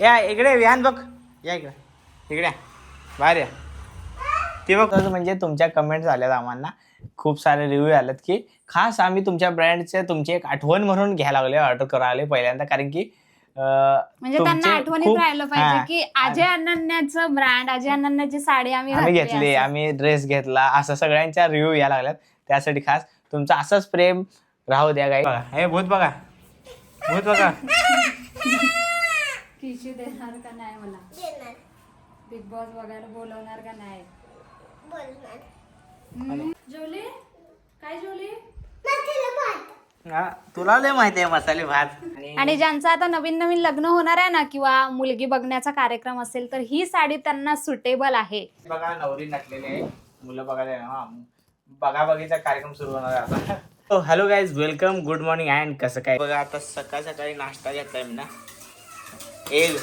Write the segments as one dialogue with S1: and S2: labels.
S1: या इकडे विहान बघ. या इकडे. इकडे. बाहेर या. ते बघ. तसं म्हणजे तुमच्या कमेंट झाल्यात आम्हाला खूप सारे रिव्ह्यू आलेत की खास आम्ही तुमच्या ब्रँडचे तुमची एक आठवण म्हणून घ्यायला लागले ऑर्डर करायला लागले पहिल्यांदा. कारण की अं,
S2: म्हणजे त्यांना आठवणीत राहिलं
S1: हा.
S2: पाहिजे की अजय अनन्याचं ब्रँड अजय अनन्याची साडी आम्ही घातली.
S1: आम्ही ड्रेस घेतला असं सगळ्यांच्या रिव्ह्यू यायला लागल्यात. त्यासाठी खास तुमचं असंच प्रेम राहू द्या गाई हे भूत बघा. भूत बघा.
S2: टिश्यू देणार का नाही मला?
S3: देणार.
S2: बिग बॉस बघायला बोलवणार का नाही?
S3: बोलणार.
S2: हम्म. जेवली काय जेवली
S3: मसाला भात.
S1: हा, तुला लय माहिती आहे मसाले भात. आणि
S2: आणि ज्यांचं आता नवीन नवीन लग्न होणार आहे ना किंवा मुलगी बघण्याचा कार्यक्रम असेल तर ही साडी त्यांना सुटेबल आहे.
S1: बघा नवरी नटलेली आहे. मुलं बघायला. हा बघा बघीचा कार्यक्रम सुरू होणार आहे आता. Hello guys welcome good morning and कसं काय? बघा आता सकाळ सकाळी नाश्ता घेतलाय मी ना. Egg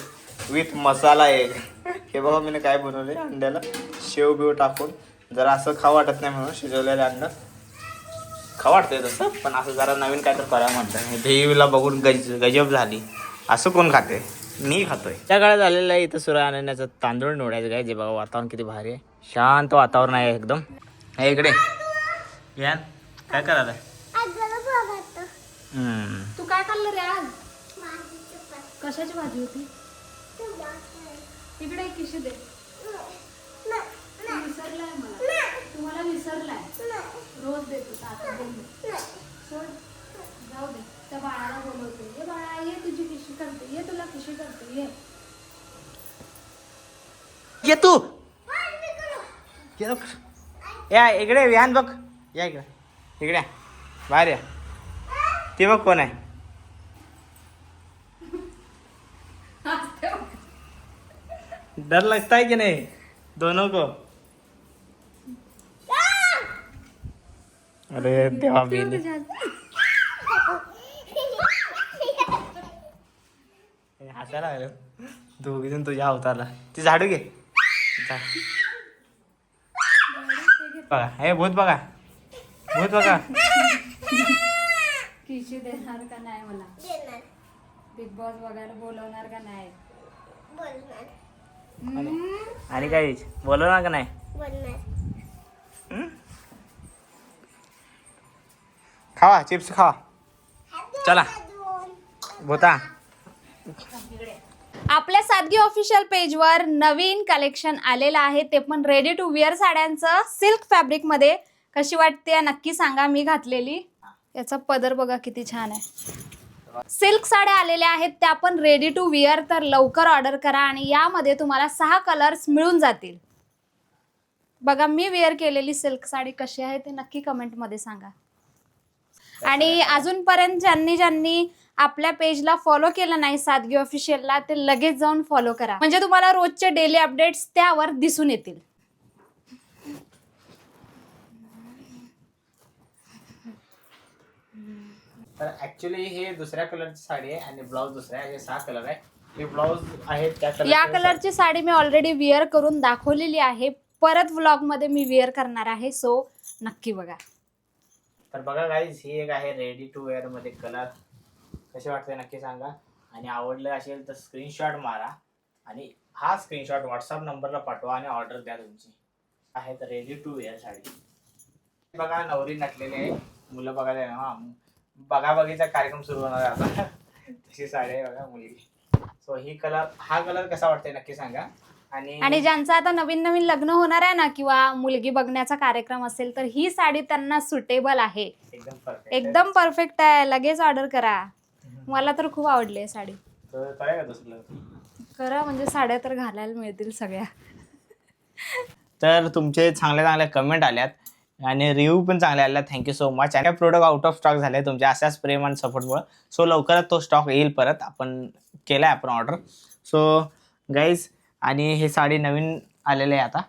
S1: with masala egg. हे बघा मी काय बनवले अंड्याला शेव बिव टाकून जरा असं खाऊ वाटत नाही म्हणून शिजवलेलं अंड. खाऊ वाटतंय तसं पण असं जरा नवीन काय तर करायला म्हटलं देवीला बघून गज गजब झाली. असं कोण खाते? मी खातोय. त्या काळात झालेलं आहे इथं सुरा आणण्याचं तांदूळ निवडायचं काय? जे बघा वातावरण किती भारी आहे. शांत वातावरण आहे एकदम. हे इकडे. यान काय करायला हम्म.
S2: तू काय खाल्लं रे आज? कशाची भाजी होती? इकडे एक किशी दे. तू विसरलाय मला. तुम्हाला विसरलाय. रोज देतो आता सोड. जाऊ दे. त्या बाळाला बोलवते. ये बाळा ये तुझी किशी करते. ये तुला किशी करते. ये.
S1: ये तू. या इकडे विहान बघ. या इकडे. इकडे. या. बाहेर या. ते बघ कोण आहे? डर लगता है कि नहीं? दोनों को. अरे देवा बेने हसायला लागलं. दोघी जण तुझ्या अवतारला. ती झाडू घे. बघा. हे भूत बघा. भूत बघा.
S2: किशी देणार का नाही मला?
S3: देणार.
S2: बिग बॉस बघायला बोलवणार का नाही?
S3: बोलणार.
S1: आणि काय बोलवणार का नाही?
S3: बोलणार.
S1: खावा चिप्स खावा. चला. भूता.
S2: आपल्या सादगी ऑफिशियल पेजवर नवीन कलेक्शन आलेलं आहे. ते पण रेडी टू वेअर साड्यांचं सिल्क फॅब्रिकमध्ये. कशी वाटते नक्की सांगा. मी घातलेली. याचा पदर बघा किती छान आहे. सिल्क साड्या आलेल्या आहेत त्या पण रेडी टू विअर तर लवकर ऑर्डर करा आणि यामध्ये तुम्हाला सहा कलर्स मिळून जातील. बघा मी वेअर केलेली सिल्क साडी कशी आहे ते नक्की कमेंटमध्ये सांगा. आणि अजूनपर्यंत ज्यांनी ज्यांनी आपल्या पेजला फॉलो केलं नाही सादगी ऑफिशियलला ते लगेच जाऊन फॉलो करा. म्हणजे तुम्हाला रोजचे डेली अपडेट्स त्यावर दिसून येतील.
S1: तर ऍक्च्युली हे दुसऱ्या कलरची साडी आहे आणि ब्लाऊज दुसरा आहे. हे सहा कलर आहे. हे ब्लाऊज आहे त्या कलर
S2: या कलरची साडी मी ऑलरेडी वेअर करून दाखवलेली आहे. परत व्लॉगमध्ये मी वेअर करणार आहे. सो नक्की बघा.
S1: तर बघा गाईज ही एक आहे रेडी टू वेअरमध्ये कलर कसे वाटते नक्की सांगा. आणि आवडलं असेल तर स्क्रीनशॉट मारा. आणि हा स्क्रीनशॉट व्हॉट्सअप नंबरला पाठवा आणि ऑर्डर द्या तुमची. आहे तर रेडी टू वेअर साडी. बघा नवरी नटलेली आहे. मुलं बघायला हा. बघा बघीचा कार्यक्रम सुरू होणार आहे आता. तशी साडी आहे बघा मुलगी. सो ही कलर हा कलर कसा वाटतंय नक्की सांगा. आणि
S2: आणि ज्यांचं आता नवीन नवीन लग्न होणार आहे ना किंवा मुलगी बघण्याचा कार्यक्रम असेल तर ही साडी त्यांना सुटेबल आहे.
S1: एकदम परफेक्ट
S2: एकदम परफेक्ट आहे. लगेच ऑर्डर करा. मला तर खूप आवडली आहे साडी.
S1: तर काय का दुसरं
S2: करा म्हणजे साड्या तर घालायला मिळतील सगळ्या.
S1: तर तुमचे चांगल्या चांगल्या कमेंट आल्यात. आणि रिव्ह्यू पण चांगले आल्यात थँक्यू सो मच आणि प्रोडक्ट आउट ऑफ स्टॉक झाले तुमच्या अशाच प्रेम आणि सपोर्टमुळे सो लवकरच तो स्टॉक येईल परत. आपण केला आहे आपण ऑर्डर सो गाईज आणि हे साडी नवीन आलेले आहे आता.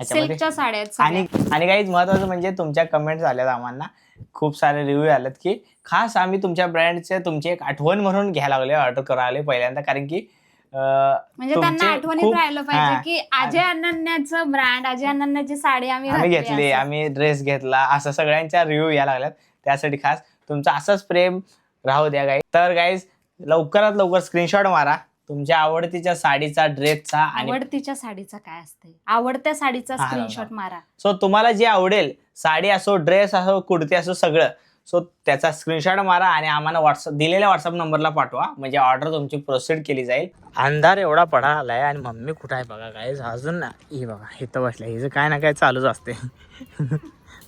S1: ह्याच्यामध्ये.
S2: साड्या
S1: आणि. आणि काही महत्वाचं म्हणजे तुमच्या कमेंट्स आल्यात आम्हाला. खूप सारे रिव्ह्यू आलेत की खास आम्ही तुमच्या ब्रँडचे तुमची एक आठवण म्हणून घ्यायला लागले ऑर्डर करायला पहिल्यांदा. कारण की
S2: म्हणजे त्यांना आठवणीत राहिलं. पाहिजे की अजय अनन्याचं ब्रँड अजय अनन्याची साडी आम्ही
S1: आम्ही
S2: घातली.
S1: आम्ही ड्रेस घेतला असं सगळ्यांच्या रिव्ह्यू यायला लागल्यात. त्यासाठी खास तुमचं असंच प्रेम राहू द्या गाई तर गाईज लवकरात लवकर स्क्रीनशॉट मारा तुमच्या आवडतीच्या साडीचा ड्रेसचा आणि
S2: आवडतीच्या साडीचा काय असते? आवडत्या साडीचा स्क्रीनशॉट मारा.
S1: सो तुम्हाला जे आवडेल साडी असो ड्रेस असो कुर्ती असो सगळं सो त्याचा स्क्रीनशॉट मारा आणि आम्हाला व्हॉट्सअप दिलेल्या व्हॉट्सअप नंबरला पाठवा. म्हणजे ऑर्डर तुमची प्रोसीड केली जाईल. अंधार एवढा पडा आलाय आणि मम्मी कुठं आहे बघा काय अजून ना ही बघा इथं बसल्या. हिचं काय ना काय चालूच असते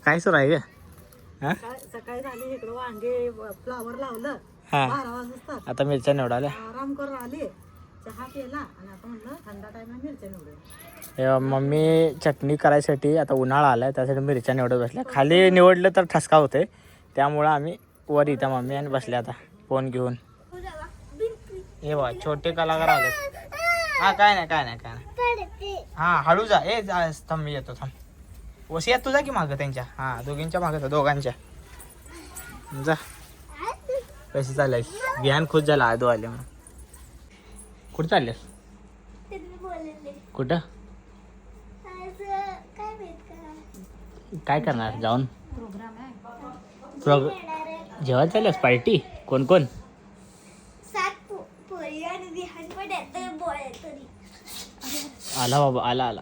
S1: काय सुरू आहे हा?
S4: सकाळी झाली इकडं वांगे फ्लावर लावलं.
S1: हा.
S4: बारा वाजता.
S1: आता मिरच्या निवडाल्या.
S4: आराम करून आली. चहा केला आणि आता म्हणलं थंडा टाइम मिरच्या निवडेल
S1: हे मम्मी चटणी करायसाठी आता उन्हाळा आलाय त्यासाठी मिरच्या निवडत बसल्या. खाली निवडलं तर ठसका होते त्यामुळं आम्ही वर इथं मम्मी आणि बसले आता फोन घेऊन. हे बा छोटे कलाकार आले. हा काय नाही काय नाही काय नाही. हा हळू जा. ए जा थांब मी येतो थांब. वशी येत तुझा की मागं त्यांच्या. हा दोघींच्या मागं दोघांच्या. जा. कशी चाललंय बिहान खुश झाला आदो आले म्हणून. कुठं चाललेस कुठं?
S3: काय
S1: करणार? जाऊन.
S2: आहे
S1: जेवायला चालल्यास? पार्टी? कोण कोण?
S3: सात पो- पोरी आणि विहान पण येतोय बोय तरी
S1: आला बाबा आला आला.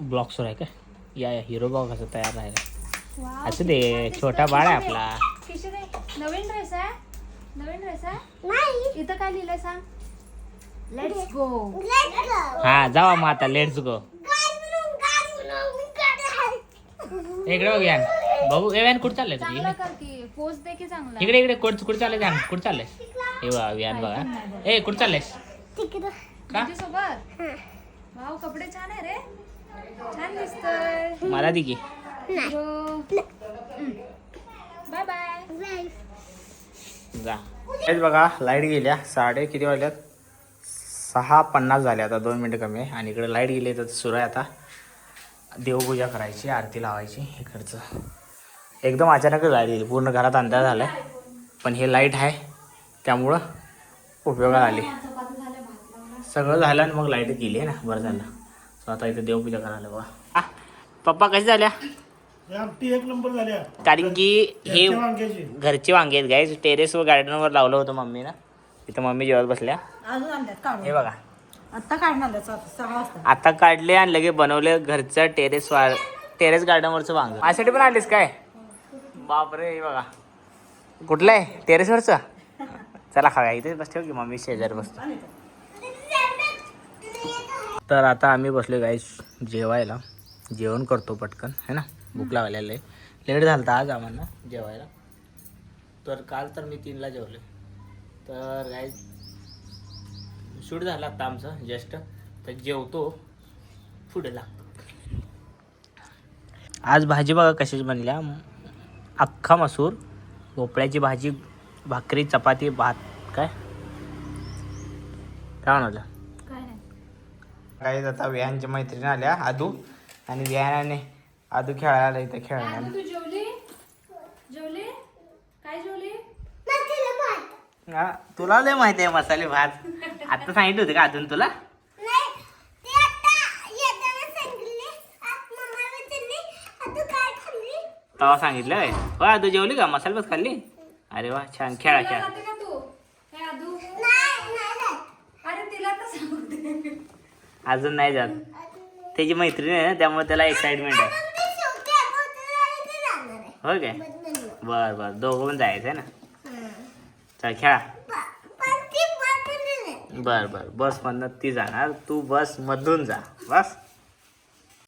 S1: ब्लॉक सुरू आहे का या या हिरो बॉग असं तयार राहिला असू दे छोटा बाळ आहे आपला.
S2: किशोर आहे. नवीन ड्रेस आहे? नवीन ड्रेस आहे?
S3: नाही.
S2: इथं काय लिहिलंय सांग? लेट्स गो
S3: लेट्स गो
S1: हा जावा मग आता लेट्स गो इकडे बघ यान. भाऊ ए व्यान कुठं चाललंय तुझी?
S2: चांगला कर की पोच दे की चांगला.
S1: इकडे इकडे कुठं कुठं चाललंय ध्यान कुठं चाललंय? हे बघा व्यान बघा. ए कुठं चाललंयस?
S3: तिकडं.
S1: का?
S2: तुझी सोबत वाव कपडे छान आहे रे. छान दिसतोय.
S1: मला दे की.
S2: Bye bye
S3: bye.
S1: जा. हेच बघा लाइट गेल्या. साडे किती वाजल्यात? सहा पन्नास झाले आता दोन मिनटं कमी आहे. आणि इकडे लाइट गेली तर सुरू आहे आता. देवपूजा करायची आरती लावायची इकडचं एकदम अचानकच लाइट गेली. पूर्ण घरात अंधार झाला पण हे लाइट आहे. त्यामुळं उपयोगाला आली. सगळं झालं आणि मग लाइट गेली आहे ना. बरं झालं. सो आता इथं देवपूजा करायला बघा. पप्पा कशी झाल्या?
S5: आमटी एक नंबर झाल्या
S1: कारण की हे घरचे वांगे आहेत. गाईज टेरेसवर गार्डनवर लावलं होतं मम्मीनं तिथं मम्मी जेवत बसल्या. हे बघा.
S4: सहा वाजता.
S1: आता काढले आणि लगे बनवले घरचं टेरेस वा टेरेस गार्डनवरचं वांग. माझ्यासाठी पण आणलीस काय? बापरे हे बघा. कुठलं? आहे टेरेसवरचं? चला खाव्या इथे बस ठेव की मम्मी शेजारी बसतो. तर आता आम्ही बसलो गाईस जेवायला. जेवण करतो पटकन है ना? भूक लागलेलं लय. लेट झालं होतं आज आम्हाला जेवायला. तर काल तर मी तीनला जेवले तर गाईज शूट झालं आता आमचं जस्ट तर जेवतो. पुढे लागतो. आज भाजी बघा कशाची बनल्या. अख्खा मसूर भोपळ्याची भाजी भाकरी चपाती भात काय? काय म्हणाला?
S2: काय नाही.
S1: काही आता विहानच्या मैत्रिणी आल्या आदू आणि विहानाने आदू खेळायला आला इथं खेळायला.
S2: तू जेवली? जेवली? काय जेवली?
S3: मसाला भात
S1: हा, तुला लय माहिती आहे मसाले भात. आता सांगितलं होते का अजून तुला
S3: नाही ते आता येताना सांगितले आज मम्मा विचारली तू काय
S1: तेव्हा सांगितलं होय. हो आदू जेवली का? मसाले भात खाल्ली? अरे वा छान. खेळा खेळा. अजून नाही जात. त्याची मैत्रीण आहे ना त्यामुळे त्याला एक्साइटमेंट आहे.
S3: आहे.
S1: हो काय. बर बर. दोघं पण जायचं आहे ना?
S3: हं.
S1: चल खेळा. बर बर. बस मधनं ती जाणार. तू बस मधून जा. बस.